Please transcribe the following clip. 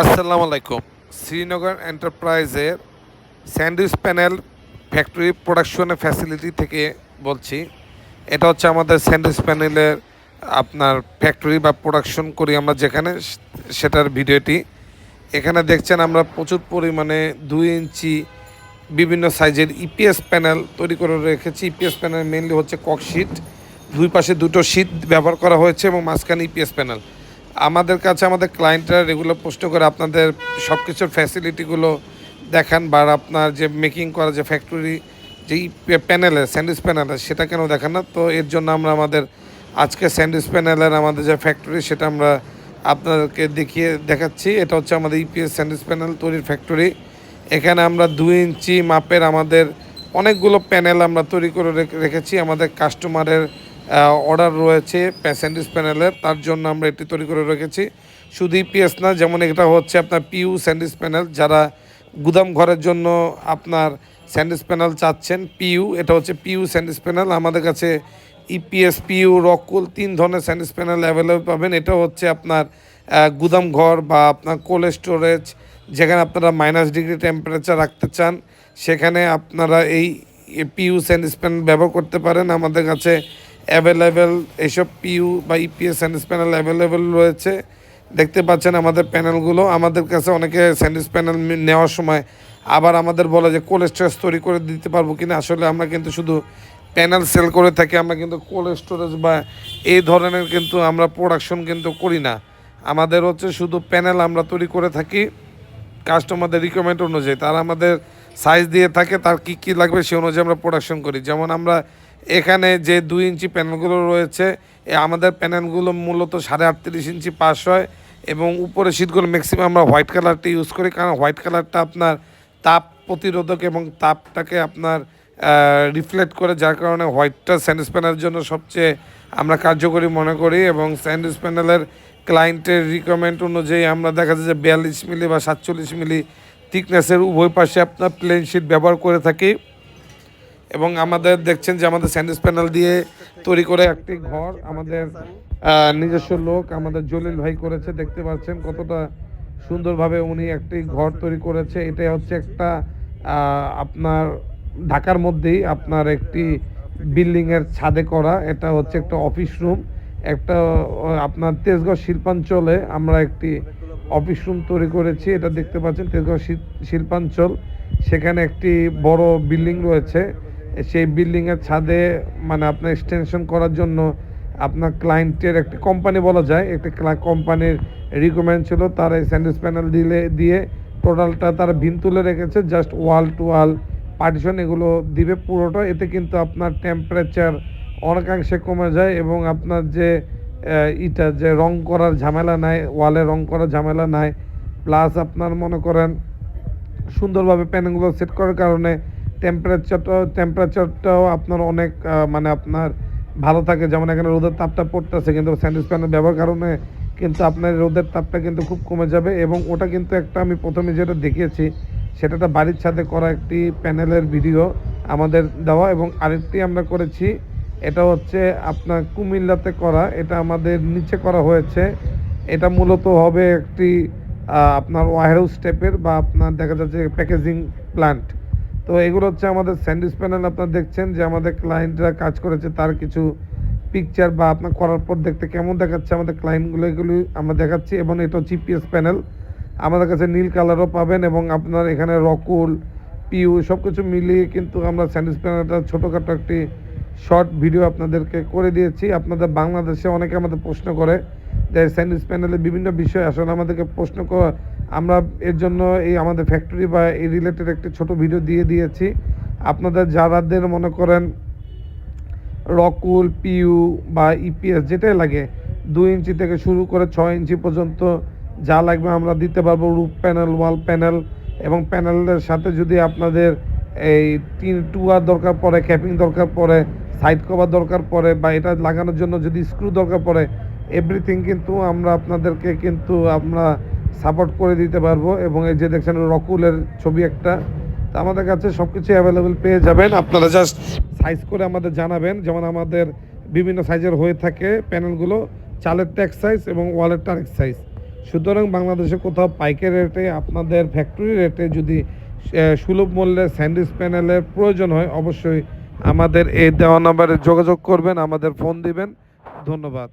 আসসালামু আলাইকুম। শ্রীনগর এন্টারপ্রাইজের স্যান্ডউইচ প্যানেল ফ্যাক্টরি প্রোডাকশনের ফ্যাসিলিটি থেকে বলছি। এটা হচ্ছে আমাদের স্যান্ডউইচ প্যানেলের আপনার ফ্যাক্টরি বা প্রোডাকশন করি আমরা যেখানে, সেটার ভিডিওটি। এখানে দেখছেন আমরা প্রচুর পরিমাণে দুই ইঞ্চি বিভিন্ন সাইজের ইপিএস প্যানেল তৈরি করে রেখেছি। ইপিএস প্যানেল মেনলি হচ্ছে কক শিট। দুই পাশে দুটো শীট ব্যবহার করা হয়েছে এবং মাঝখানে ইপিএস প্যানেল। আমাদের কাছে আমাদের ক্লায়েন্টরা রেগুলার প্রশ্ন করে আপনাদের সব কিছুর ফ্যাসিলিটিগুলো দেখান বা আপনার যে মেকিং করা যে ফ্যাক্টরি যে প্যানেলে স্যান্ডউইচ প্যানেলে সেটা কেন দেখান না? তো এর জন্য আমরা আমাদের আজকে স্যান্ডউইচ প্যানেলের আমাদের যে ফ্যাক্টরি সেটা আমরা আপনাদেরকে দেখিয়ে দেখাচ্ছি। এটা হচ্ছে আমাদের ইপিএস স্যান্ডউইচ প্যানেল তৈরির ফ্যাক্টরি এখানে আমরা দুই ইঞ্চি মাপের আমাদের অনেকগুলো প্যানেল আমরা তৈরি করে রেখে- রেখেছি। আমাদের কাস্টমারের অর্ডার রয়েছে স্যান্ডউইচ প্যানেলের তার জন্য আমরা এটি তৈরি করে রেখেছি। শুধু ইপিএস না, যেমন এটা হচ্ছে আপনার পিউ স্যান্ডউইচ প্যানেল যারা গুদাম ঘরের জন্য আপনার স্যান্ডউইচ প্যানেল চাচ্ছেন পিউ এটা হচ্ছে পিউ স্যান্ডউইচ প্যানেল আমাদের কাছে ইপিএস পিউ রকুল, তিন ধরনের স্যান্ডউইচ প্যানেল অ্যাভেলেবল পাবেন। এটা হচ্ছে আপনার গুদাম ঘর বা আপনার কোল্ড স্টোরেজ যেখানে আপনারা মাইনাস ডিগ্রি টেম্পারেচার রাখতে চান। সেখানে আপনারা এই পিউ স্যান্ডউইচ প্যানেল ব্যবহার করতে পারেন। আমাদের কাছে অ্যাভেলেবেল এইসব পিউ বা ইপিএস স্যান্ডউইচ প্যানেল অ্যাভেলেবেল রয়েছে। দেখতে পাচ্ছেন আমাদের প্যানেলগুলো আমাদের কাছে অনেকে স্যান্ডউইচ প্যানেল নেওয়ার সময় আবার আমাদের বলে যে কোল্ড স্টোরেজ তৈরি করে দিতে পারব কিনা। আসলে আমরা কিন্তু শুধু প্যানেল সেল করে থাকি, আমরা কিন্তু কোল্ড স্টোরেজ বা এই ধরনের কিন্তু আমরা প্রোডাকশন কিন্তু করি না। আমাদের হচ্ছে শুধু প্যানেল আমরা তৈরি করে থাকি কাস্টমারদের রিকোয়ারমেন্ট অনুযায়ী। তারা আমাদের সাইজ দিয়ে থাকে, তার কি কি লাগবে সে অনুযায়ী আমরা প্রোডাকশন করি। যেমন আমরা এখানে যে দুই ইঞ্চি প্যানেলগুলো রয়েছে আমাদের প্যানেলগুলো মূলত সাড়ে আটত্রিশ ইঞ্চি পাস হয় এবং উপরে শীতগুলো ম্যাক্সিমাম আমরা হোয়াইট কালারটা ইউজ করি, কারণ হোয়াইট কালারটা আপনার তাপ প্রতিরোধক এবং তাপটাকে আপনার রিফ্লেক্ট করে, যার কারণে হোয়াইটটা স্যান্ডউইচ প্যানেলের জন্য সবচেয়ে আমরা কার্যকরী মনে করি এবং স্যান্ডউইচ প্যানেলের ক্লায়েন্টের রিকোয়ারমেন্ট অনুযায়ী আমরা দেখা যায় যে বিয়াল্লিশ মিলি বা সাতচল্লিশ মিলি থিকনেসের উভয় পাশে আপনার প্লেন শিট ব্যবহার করে থাকি। এবং আমাদের দেখছেন যে আমাদের স্যান্ডউইচ প্যানেল দিয়ে তৈরি করে একটি ঘর আমাদের নিজস্ব লোক আমাদের জলিল ভাই করেছে। দেখতে পাচ্ছেন কতটা সুন্দরভাবে উনি একটি ঘর তৈরি করেছে। এটা হচ্ছে একটা আপনার ঢাকার মধ্যেই আপনার একটি বিল্ডিং এর ছাদে করা। এটা হচ্ছে একটা অফিস রুম। একটা আপনার তেজগাঁও শিল্পাঞ্চলে আমরা একটি অফিস রুম তৈরি করেছি। এটা দেখতে পাচ্ছেন তেজগাঁও শিল- শিল্পাঞ্চল। সেখানে একটি বড় বিল্ডিং রয়েছে। সেই বিল্ডিংয়ের ছাদে মানে আপনার এক্সটেনশন করার জন্য আপনার ক্লায়েন্টের একটি কোম্পানি বলা যায়। একটি কোম্পানির রিকমেন্ড ছিল, তার এই স্যান্ডউইচ প্যানেল দিলে, দিয়ে টোটালটা তারা ভিন তুলে রেখেছে just wall to wall partition এগুলো দিবে পুরোটা। এতে কিন্তু আপনার টেম্পারেচার অনেকাংশে কমে যায় এবং আপনার যে ইটা যে রং করার ঝামেলা নাই ওয়ালে রং করার ঝামেলা নাই প্লাস আপনার মনে করেন সুন্দরভাবে প্যানেলগুলো সেট করার কারণে টেম্পারেচারটাও টেম্পারেচারটাও আপনার অনেক মানে আপনার ভালো থাকে। যেমন এখানে রোদের তাপটা পড়তেছে, কিন্তু স্যান্ডউইচ প্যানেল ব্যবহার কারণে কিন্তু আপনার রোদের তাপটা কিন্তু খুব কমে যাবে। এবং ওটা কিন্তু একটা আমি প্রথমে যেটা দেখিয়েছি সেটা একটা বাড়ির ছাদে করা একটি প্যানেলের ভিডিও আমাদের দেওয়া। এবং আরেকটি আমরা করেছি, এটা হচ্ছে আপনার কুমিল্লাতে করা। এটা আমাদের নিচে করা হয়েছে। এটা মূলত হবে একটি আপনার ওয়ারহাউস টাইপের বা আপনার দেখা যাচ্ছে প্যাকেজিং প্ল্যান্ট তো এগুলো হচ্ছে আমাদের স্যান্ডউইচ প্যানেল, আপনারা দেখছেন যে আমাদের ক্লায়েন্টরা কাজ করেছে, তার কিছু পিকচার বা আপনার করার পর দেখতে কেমন দেখাচ্ছে আমাদের ক্লায়েন্টগুলো এগুলি আমরা দেখাচ্ছি এবং এটা জিপিএস প্যানেল আমাদের কাছে নীল কালারও পাবেন এবং আপনার এখানে রকুল, পিউ সব কিছু মিলিয়ে কিন্তু আমরা স্যান্ডউইচ প্যানেলটা ছোটোখাটো একটি শর্ট ভিডিও আপনাদেরকে করে দিয়েছি। আপনাদের বাংলাদেশে অনেকে আমাদের প্রশ্ন করে যে স্যান্ডউইচ প্যানেলে বিভিন্ন বিষয় আসলে আমাদেরকে প্রশ্ন আমরা এর জন্য এই আমাদের ফ্যাক্টরি বা এই রিলেটেড একটি ছোট ভিডিও দিয়ে দিয়েছি। আপনাদের যারাদের মনে করেন রকুল, পিউ বা ইপিএস যেটাই লাগে, দুই ইঞ্চি থেকে শুরু করে ছয় ইঞ্চি পর্যন্ত যা লাগবে আমরা দিতে পারব রুফ প্যানেল ওয়াল প্যানেল এবং প্যানেলের সাথে যদি আপনাদের এই তিন টুয়ার দরকার পড়ে ক্যাপিং দরকার পড়ে সাইড কভার দরকার পড়ে বা এটা লাগানোর জন্য যদি স্ক্রু দরকার পড়ে এভরিথিং কিন্তু আমরা আপনাদেরকে কিন্তু আমরা সাপোর্ট করে দিতে পারব এবং এই যে দেখছেন রকুলের ছবি একটা, তা আমাদের কাছে সব কিছু অ্যাভেলেবেল পেয়ে যাবেন। আপনারা জাস্ট সাইজ করে আমাদের জানাবেন। যেমন আমাদের বিভিন্ন সাইজের হয়ে থাকে প্যানেলগুলো চালের ট্যাক্স সাইজ এবং ওয়ালের টারেক সাইজ সুতরাং বাংলাদেশে কোথাও পাইকের রেটে আপনাদের ফ্যাক্টরি রেটে যদি সুলভ মূল্যে স্যান্ডউইচ প্যানেলের প্রয়োজন হয়, অবশ্যই আমাদের এই দেওয়া নাম্বারে যোগাযোগ করবেন, আমাদের ফোন দিবেন। ধন্যবাদ।